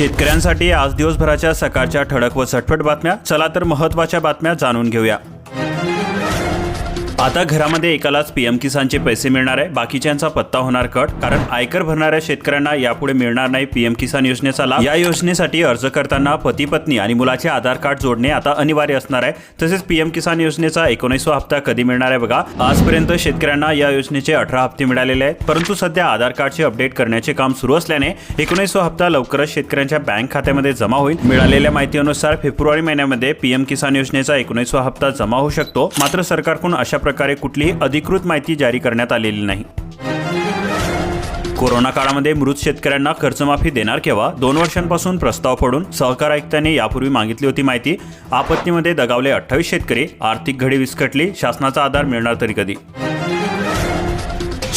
शेतकऱ्यांसाठी आज दिवसभराच्या सकाळच्या ठळक व झटपट बातम्या. चला तर महत्त्वाच्या बातम्या जाणून घेऊया. आता घरामध्ये एकालाच पीएम किसानचे पैसे मिळणार आहे. बाकीच्यांचा पत्ता होणार कट कारण आयकर भरणाऱ्या शेतकऱ्यांना यापुढे मिळणार नाही पीएम किसान योजनेचा लाभ. या योजनेसाठी अर्ज करताना पती पत्नी आणि मुलाचे आधार कार्ड जोडणे आता अनिवार्य असणार आहे. तसेच पीएम किसान योजनेचा एकोणीसवा हप्ता कधी मिळणार आहे बघा. आजपर्यंत शेतकऱ्यांना या योजनेचे अठरा हप्ते मिळालेले आहेत. परंतु सध्या आधार कार्डचे अपडेट करण्याचे काम सुरू असल्याने एकोणीसवा हप्ता लवकरच शेतकऱ्यांच्या बँक खात्यामध्ये जमा होईल. मिळालेल्या माहितीनुसार फेब्रुवारी महिन्यामध्ये पीएम किसान योजनेचा एकोणीसवा हप्ता जमा होऊ शकतो. मात्र सरकारकडून अशा प्रकारे कुठलीही अधिकृत माहिती जारी करण्यात आलेली नाही. कोरोना काळामध्ये मृत शेतकऱ्यांना कर्जमाफी देणार केव्हा? दोन वर्षांपासून प्रस्ताव पडून सहकार आयुक्तांनी यापूर्वी मागितली होती माहिती. आपत्तीमध्ये दगावले अठ्ठावीस शेतकरी. आर्थिक घडी विस्कटली. शासनाचा आधार मिळणार तरी कधी?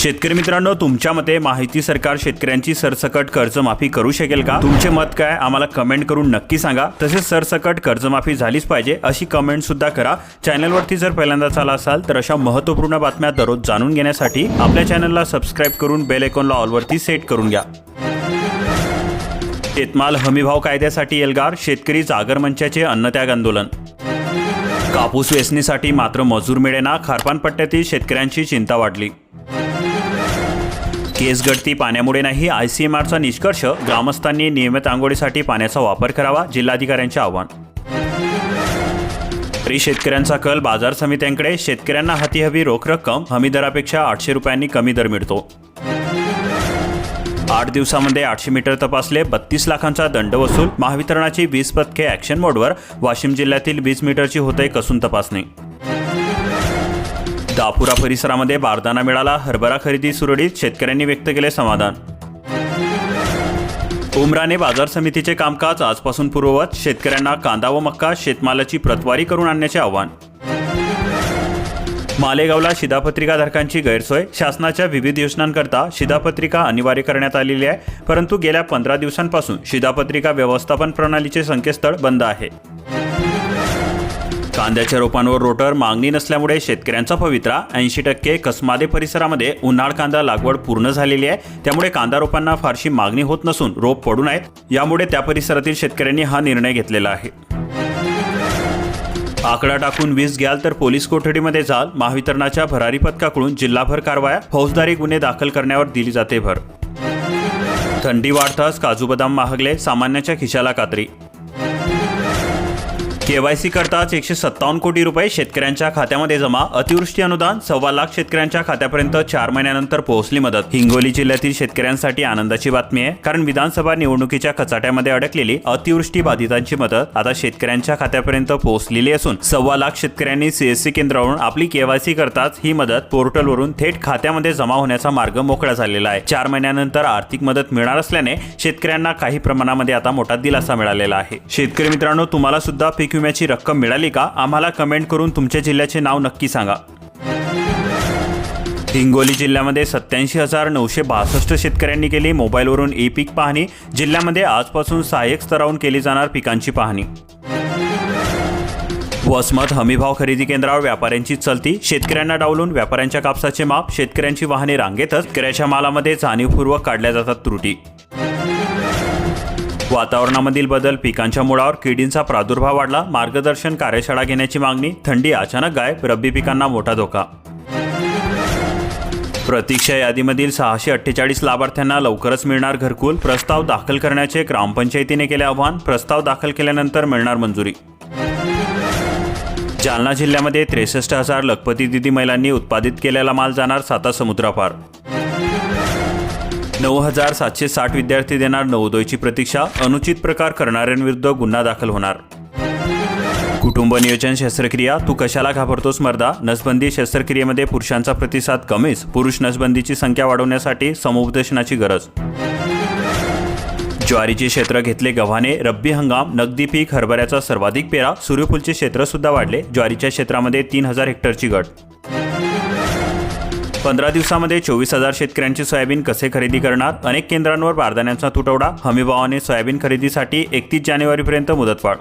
शेतकरी मित्रांनो तुमच्या मते माहिती सरकार शेतकऱ्यांची सरसकट कर्जमाफी करू शकेल का? तुमचे मत काय? आम्हाला कमेंट करून नक्की सांगा. तसेच सरसकट कर्जमाफी झालीच पाहिजे अशी कमेंट सुद्धा करा. चॅनलवरती जर पहिल्यांदाच आला असाल तर अशा महत्त्वपूर्ण बातम्या दररोज जाणून घेण्यासाठी आपल्या चॅनलला सबस्क्राईब करून बेल आयकॉनला ऑलवरती सेट करून घ्या. शेतमाल हमीभाव कायद्यासाठी एल्गार शेतकरी जागर मंचाचे अन्नत्याग आंदोलन. कापूस वेचणीसाठी मात्र मजूर मिळेना खारपान पट्ट्यातील शेतकऱ्यांची चिंता वाढली. केस गळती पाण्यामुळे नाही आय सीएमआरचा निष्कर्ष ग्रामस्थांनी नियमित आंघोळीसाठी पाण्याचा वापर करावा जिल्हाधिकाऱ्यांचे आवाहन. तरी शेतकऱ्यांचा कल बाजार समित्यांकडे शेतकऱ्यांना हाती हवी रोख रक्कम हमी दरापेक्षा आठशे रुपयांनी कमी दर मिळतो. आठ दिवसामध्ये आठशे मीटर तपासले बत्तीस लाखांचा दंड वसूल महावितरणाची वीज पथके ॲक्शन मोडवर वाशिम जिल्ह्यातील वीस मीटरची होते कसून तपासणी. दापुरा परिसरामध्ये बारदाना मिळाला. हरभरा खरेदी सुरळीत शेतकऱ्यांनी व्यक्त केले समाधान. उमराने बाजार समितीचे कामकाज आजपासून पूर्ववत. शेतकऱ्यांना कांदा व मक्का शेतमालाची प्रतवारी करून आणण्याचे आव्हान. मालेगावला शिधापत्रिकाधारकांची गैरसोय. शासनाच्या विविध योजनांकरता शिधापत्रिका अनिवार्य करण्यात आलेली आहे. परंतु गेल्या पंधरा दिवसांपासून शिधापत्रिका व्यवस्थापन प्रणालीचे संकेतस्थळ बंद आहे. कांद्याच्या रोपांवर रोटर मागणी नसल्यामुळे शेतकऱ्यांचा पवित्रा. ऐंशी टक्के कसमादे परिसरामध्ये उन्हाळ कांदा लागवड पूर्ण झालेली आहे. त्यामुळे कांदा रोपांना फारशी मागणी होत नसून रोप पडून आहेत. यामुळे त्या परिसरातील शेतकऱ्यांनी हा निर्णय घेतलेला आहे. आकडा टाकून वीज घ्याल तर पोलीस कोठडीमध्ये जाल. महावितरणाच्या भरारी पथकाकडून जिल्हाभर कारवाया. फौजदारी गुन्हे दाखल करण्यावर दिली जाते भर. थंडी वाढताच काजू बदाम महागले. सामान्याच्या खिशाला कात्री. केवायसी करताच एकशे सत्तावन्न कोटी रुपये शेतकऱ्यांच्या खात्यामध्ये जमा. अतिवृष्टी अनुदान सव्वा लाख शेतकऱ्यांच्या खात्यापर्यंत चार महिन्यानंतर पोहोचली मदत. हिंगोली जिल्ह्यातील शेतकऱ्यांसाठी आनंदाची बातमी आहे. कारण विधानसभा निवडणुकीच्या कचाट्यामध्ये अडकलेली अतिवृष्टी बाधितांची मदत आता शेतकऱ्यांच्या खात्यापर्यंत पोहोचलेली असून सव्वा लाख शेतकऱ्यांनी सीएससी केंद्रावरून आपली केवायसी करताच ही मदत पोर्टलवरून थेट खात्यामध्ये जमा होण्याचा मार्ग मोकळा झालेला आहे. चार महिन्यानंतर आर्थिक मदत मिळणार असल्याने शेतकऱ्यांना काही प्रमाणामध्ये आता मोठा दिलासा मिळालेला आहे. शेतकरी मित्रांनो तुम्हाला सुद्धा पीक विम्याची रक्कम मिळाली का? आम्हाला कमेंट करून तुमच्या जिल्ह्याचे नाव नक्की सांगा. हिंगोली जिल्ह्यामध्ये सत्याऐंशी हजार नऊशे बासष्ट शेतकऱ्यांनी केली मोबाईलवरून ई पीक पाहणी. जिल्ह्यामध्ये आजपासून सहाय्यक स्तरावरून केली जाणार पिकांची पाहणी. वसमत हमीभाव खरेदी केंद्रावर व्यापाऱ्यांची चलती. शेतकऱ्यांना डावलून व्यापाऱ्यांच्या कापसाचे माप. शेतकऱ्यांची वाहने रांगेतच. शेतकऱ्याच्या मालामध्ये जाणीवपूर्वक काढल्या जातात त्रुटी. वातावरणामधील बदल पिकांच्या मुळावर किडींचा प्रादुर्भाव वाढला मार्गदर्शन कार्यशाळा घेण्याची मागणी थंडी अचानक गायब रब्बी पिकांना मोठा धोका. प्रतीक्षा यादीमधील सहाशे अठ्ठेचाळीस लाभार्थ्यांना लवकरच मिळणार घरकुल प्रस्ताव दाखल करण्याचे ग्रामपंचायतीने केले आवाहन प्रस्ताव दाखल केल्यानंतर मिळणार मंजुरी. जालना जिल्ह्यामध्ये त्रेसष्ट हजार लखपती दिदी महिलांनी उत्पादित केलेला माल जाणार साता समुद्रापार. नऊ हजार सातशे साठ विद्यार्थी देणार नवोदयची प्रतीक्षा अनुचित प्रकार करणाऱ्यांविरुद्ध गुन्हा दाखल होणार. कुटुंब नियोजन शस्त्रक्रिया तू कशाला घाबरतोस मर्दा? नसबंदी शस्त्रक्रियेमध्ये पुरुषांचा प्रतिसाद कमीच पुरुष नसबंदीची संख्या वाढवण्यासाठी समुपदेशनाची गरज. ज्वारीचे क्षेत्र घेतले गव्हाणे रब्बी हंगाम नगदी पीक हरभऱ्याचा सर्वाधिक पेरा सूर्यफूलचे क्षेत्र सुद्धा वाढले ज्वारीच्या क्षेत्रामध्ये तीन हजार हेक्टरची गट पंधरा दिवसामध्ये चोवीस हजार शेतकऱ्यांची सोयाबीन कसे खरेदी करणार? अनेक केंद्रांवर बारदाण्यांचा तुटवडा. हमीभावाने सोयाबीन खरेदीसाठी एकतीस जानेवारीपर्यंत मुदतवाढ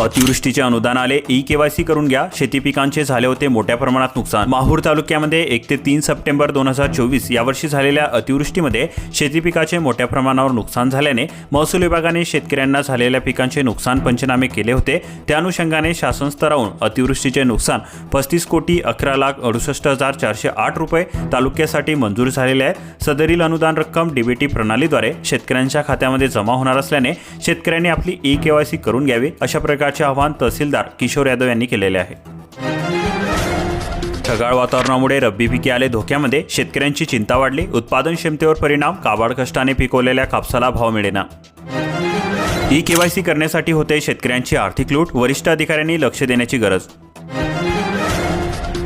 अतिवृष्टीचे अनुदान आले. ई केवायसी करून घ्या. शेती पिकांचे झाले होते मोठ्या प्रमाणात नुकसान. माहूर तालुक्यामध्ये एक ते तीन सप्टेंबर दोन हजार चोवीस यावर्षी झालेल्या अतिवृष्टीमध्ये शेती पिकाचे मोठ्या प्रमाणावर नुकसान झाल्याने महसूल विभागाने शेतकऱ्यांना झालेल्या पिकांचे नुकसान पंचनामे केले होते. त्या अनुषंगाने शासन स्तरावरून अतिवृष्टीचे नुकसान पस्तीस कोटी अकरा लाख अडुसष्ट हजार चारशे आठ रुपये तालुक्यासाठी मंजूर झालेले आहे. सदरील अनुदान रक्कम डीबीटी प्रणालीद्वारे शेतकऱ्यांच्या खात्यामध्ये जमा होणार असल्याने शेतकऱ्यांनी आपली ई केवायसी करून घ्यावी अशा प्रकारे प्रकारचे आवाहन तहसीलदार किशोर यादव यांनी केलेले आहे. ढगाळ वातावरणामुळे रब्बी पिके आले धोक्यामध्ये शेतकऱ्यांची चिंता वाढली उत्पादन क्षमतेवर परिणाम काबाड कष्टाने पिकवलेल्या कापसाला भाव मिळेना. ई केवायसी करण्यासाठी होते शेतकऱ्यांची आर्थिक लूट वरिष्ठ अधिकाऱ्यांनी लक्ष देण्याची गरज.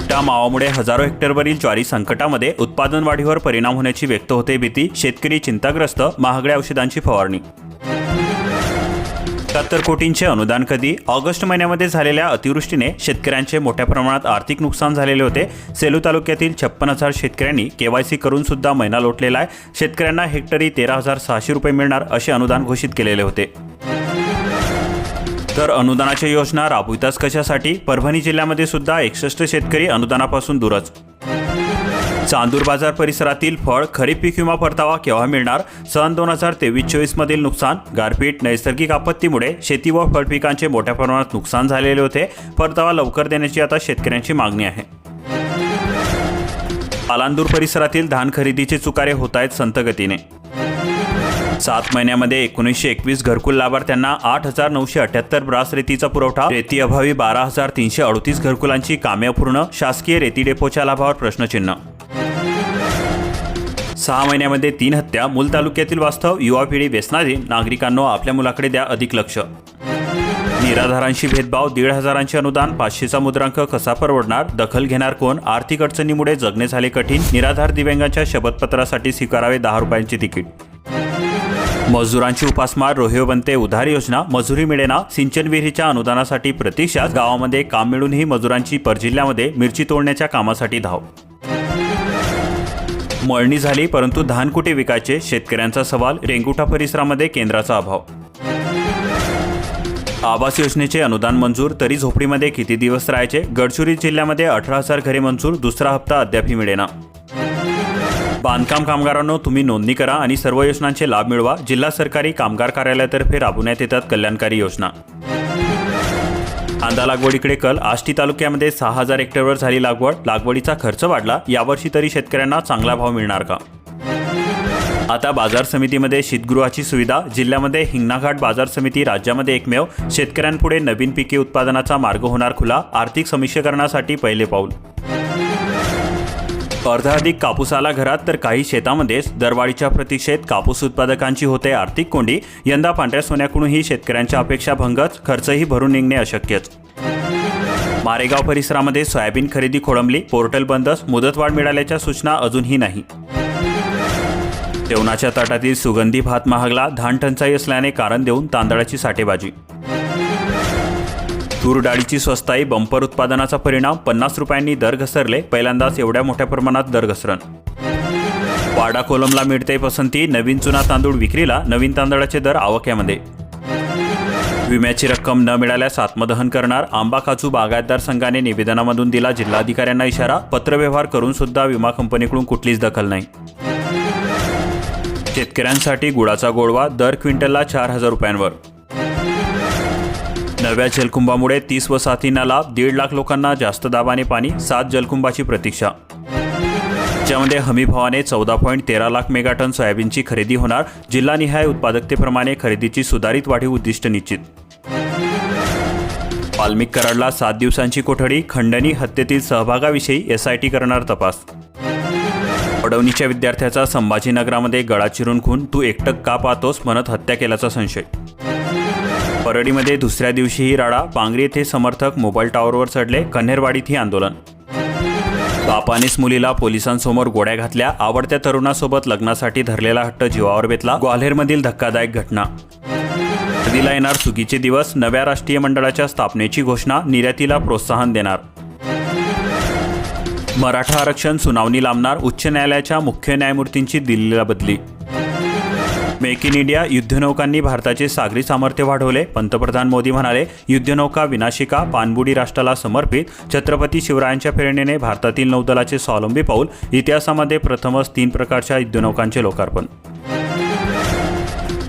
त्या मावामुळे हजारो हेक्टरवरील ज्वारी संकटामध्ये उत्पादन वाढीवर परिणाम होण्याची व्यक्त होते भीती शेतकरी चिंताग्रस्त महागड्या औषधांची फवारणी. एकाहत्तर कोटींचे अनुदान कधी ऑगस्ट महिन्यामध्ये झालेल्या अतिवृष्टीने शेतकऱ्यांचे मोठ्या प्रमाणात आर्थिक नुकसान झालेले होते. सेलू तालुक्यातील छप्पन हजार शेतकऱ्यांनी केवायसी करून सुद्धा महिना लोटलेला आहे. शेतकऱ्यांना हेक्टरी तेरा हजार सहाशे रुपये मिळणार असे अनुदान घोषित केलेले होते. तर अनुदानाच्या योजना राबविताच कशासाठी? परभणी जिल्ह्यामध्ये सुद्धा एकसष्ट शेतकरी अनुदानापासून दूरच. चांदूर बाजार परिसरातील फळ खरीप पीक विमा परतावा केव्हा मिळणार? सन दोन हजार तेवीस चोवीस मधील नुकसान? गारपीट नैसर्गिक आपत्तीमुळे शेती व फळपिकांचे मोठ्या प्रमाणात नुकसान झालेले होते. परतावा लवकर देण्याची आता शेतकऱ्यांची मागणी आहे. आलांदूर परिसरातील धान खरेदीचे चुकारे होत आहेत संतगतीने सात महिन्यामध्ये एकोणीसशे एकवीस घरकुल लाभार्थ्यांना आठ हजार नऊशे अठ्याहत्तर ब्रास रेतीचा पुरवठा रेती अभावी बारा हजार तीनशे अडतीस घरकुलांची कामे पूर्ण शासकीय रेती डेपोच्या लाभावर प्रश्नचिन्ह सहा महिन्यामध्ये तीन हत्या मूल तालुक्यातील वास्तव युवा पिढी व्यसनाधीन नागरिकांनो आपल्या मुलाकडे द्या अधिक लक्ष. निराधारांशी भेदभाव दीड हजारांचे अनुदान पाचशेचा मुद्रांक कसा परवडणार? दखल घेणार कोण? आर्थिक अडचणीमुळे जगणे झाले कठीण. निराधार दिव्यांगांच्या शपथपत्रासाठी स्वीकारावे दहा रुपयांचे तिकीट. मजुरांची उपासमार रोहिओ बनते उधार योजना मजुरी मिळेना. सिंचन विहिरीच्या अनुदानासाठी प्रतीक्षात गावामध्ये काम मिळूनही मजुरांची परजिल्ह्यामध्ये मिरची तोडण्याच्या कामासाठी धाव. मळणी झाली परंतु धान कुठे विकायचे? शेतकऱ्यांचा सवाल रेंगुटा परिसरामध्ये केंद्राचा अभाव. आवास योजनेचे अनुदान मंजूर तरी झोपडीमध्ये किती दिवस राहायचे? गडचिरोली जिल्ह्यामध्ये अठरा हजार घरे मंजूर दुसरा हप्ता अद्यापही मिळेना. बांधकाम कामगारांनो तुम्ही नोंदणी करा आणि सर्व योजनांचे लाभ मिळवा. जिल्हा सरकारी कामगार कार्यालयातर्फे राबवण्यात येतात कल्याणकारी योजना. कांदा लागवडीकडे कल. आष्टी तालुक्यामध्ये सहा हजार हेक्टरवर झाली लागवड. लागवडीचा खर्च वाढला. यावर्षी तरी शेतकऱ्यांना चांगला भाव मिळणार का? आता बाजार समितीमध्ये शीतगृहाची सुविधा. जिल्ह्यामध्ये हिंगणाघाट बाजार समिती राज्यामध्ये एकमेव. शेतकऱ्यांपुढे नवीन पिके उत्पादनाचा मार्ग होणार खुला. आर्थिक समीक्षकरणासाठी पहिले पाऊल. अर्धाधिक कापूस आला घरात तर काही शेतामध्येच दरवाढीच्या प्रतीक्षेत कापूस उत्पादकांची होते आर्थिक कोंडी. यंदा पांढऱ्या सोन्याकडूनही शेतकऱ्यांच्या अपेक्षा भंगच खर्चही भरून निघणे अशक्यच. मारेगाव परिसरामध्ये सोयाबीन खरेदी खोळंबली पोर्टल बंदच मुदतवाढ मिळाल्याच्या सूचना अजूनही नाही. जेवणाच्या ताटातील सुगंधी भात महागला धान टंचाई असल्याने कारण देऊन तांदळाची साठेबाजी. तूर डाळीची स्वस्ताई बंपर उत्पादनाचा परिणाम पन्नास रुपयांनी दर घसरले पहिल्यांदाच एवढ्या मोठ्या प्रमाणात दर घसरण. वाडा कोलमला मिळते पसंती नवीन चुना तांदूळ विक्रीला नवीन तांदळाचे दर आवक्यामध्ये. विम्याची रक्कम न मिळाल्यास आत्मदहन करणार आंबा काजू बागायतदार संघाने निवेदनामधून दिला जिल्हाधिकाऱ्यांना इशारा पत्रव्यवहार करून सुद्धा विमा कंपनीकडून कुठलीच दखल नाही. शेतकऱ्यांसाठी गुळाचा गोडवा दर क्विंटलला चार हजार रुपयांवर. नव्या जलकुंभामुळे तीस वसाहतींना लाभ दीड लाख लोकांना जास्त दाबाने पाणी सात जलकुंभाची प्रतीक्षा. ज्यामध्ये हमीभावाने चौदा पॉईंट तेरा लाख मेगाटन सोयाबीनची खरेदी होणार. जिल्हानिहाय उत्पादकतेप्रमाणे खरेदीची सुधारित वाढीव उद्दिष्ट निश्चित. वाल्मिक कराडला सात दिवसांची कोठडी खंडणी हत्येतील सहभागाविषयी एसआयटी करणार तपास. अडवणीच्या विद्यार्थ्याचा संभाजीनगरामध्ये गळा चिरून खून तू एकटक का पाहतोस? म्हणत हत्या केल्याचा संशय. परडीमध्ये दुसऱ्या दिवशीही राडा पांगरी येथे समर्थक मोबाईल टॉवरवर चढले कन्हेरवाडीतही आंदोलन. बापानेच मुलीला पोलिसांसमोर गोड्या घातल्या. आवडत्या तरुणासोबत लग्नासाठी धरलेला हट्ट जीवावर बेतला. ग्वाल्हेरमधील धक्कादायक घटना. नदीला येणार चुकीचे दिवस नव्या राष्ट्रीय मंडळाच्या स्थापनेची घोषणा निर्यातीला प्रोत्साहन देणार. मराठा आरक्षण सुनावणी लांबणार उच्च न्यायालयाच्या मुख्य न्यायमूर्तींची दिल्लीला बदली. मेक इन इंडिया युद्धनौकांनी भारताचे सागरी सामर्थ्य वाढवले. पंतप्रधान मोदी म्हणाले युद्धनौका विनाशिका पाणबुडी राष्ट्राला समर्पित. छत्रपती शिवरायांच्या प्रेरणेने भारतातील नौदलाचे स्वावलंबी पाऊल. इतिहासामध्ये प्रथमच तीन प्रकारच्या युद्धनौकांचे लोकार्पण.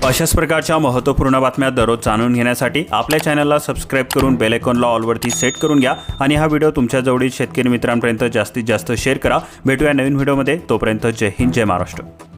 अशाच प्रकारच्या महत्त्वपूर्ण बातम्या दररोज जाणून घेण्यासाठी आपल्या चॅनलला सबस्क्राईब करून बेलेकॉनला ऑलवरती सेट करून घ्या आणि हा व्हिडिओ तुमच्या जवळील शेतकरी मित्रांपर्यंत जास्तीत जास्त शेअर करा. भेटूया नवीन व्हिडिओमध्ये. तोपर्यंत जय हिंद जय महाराष्ट्र.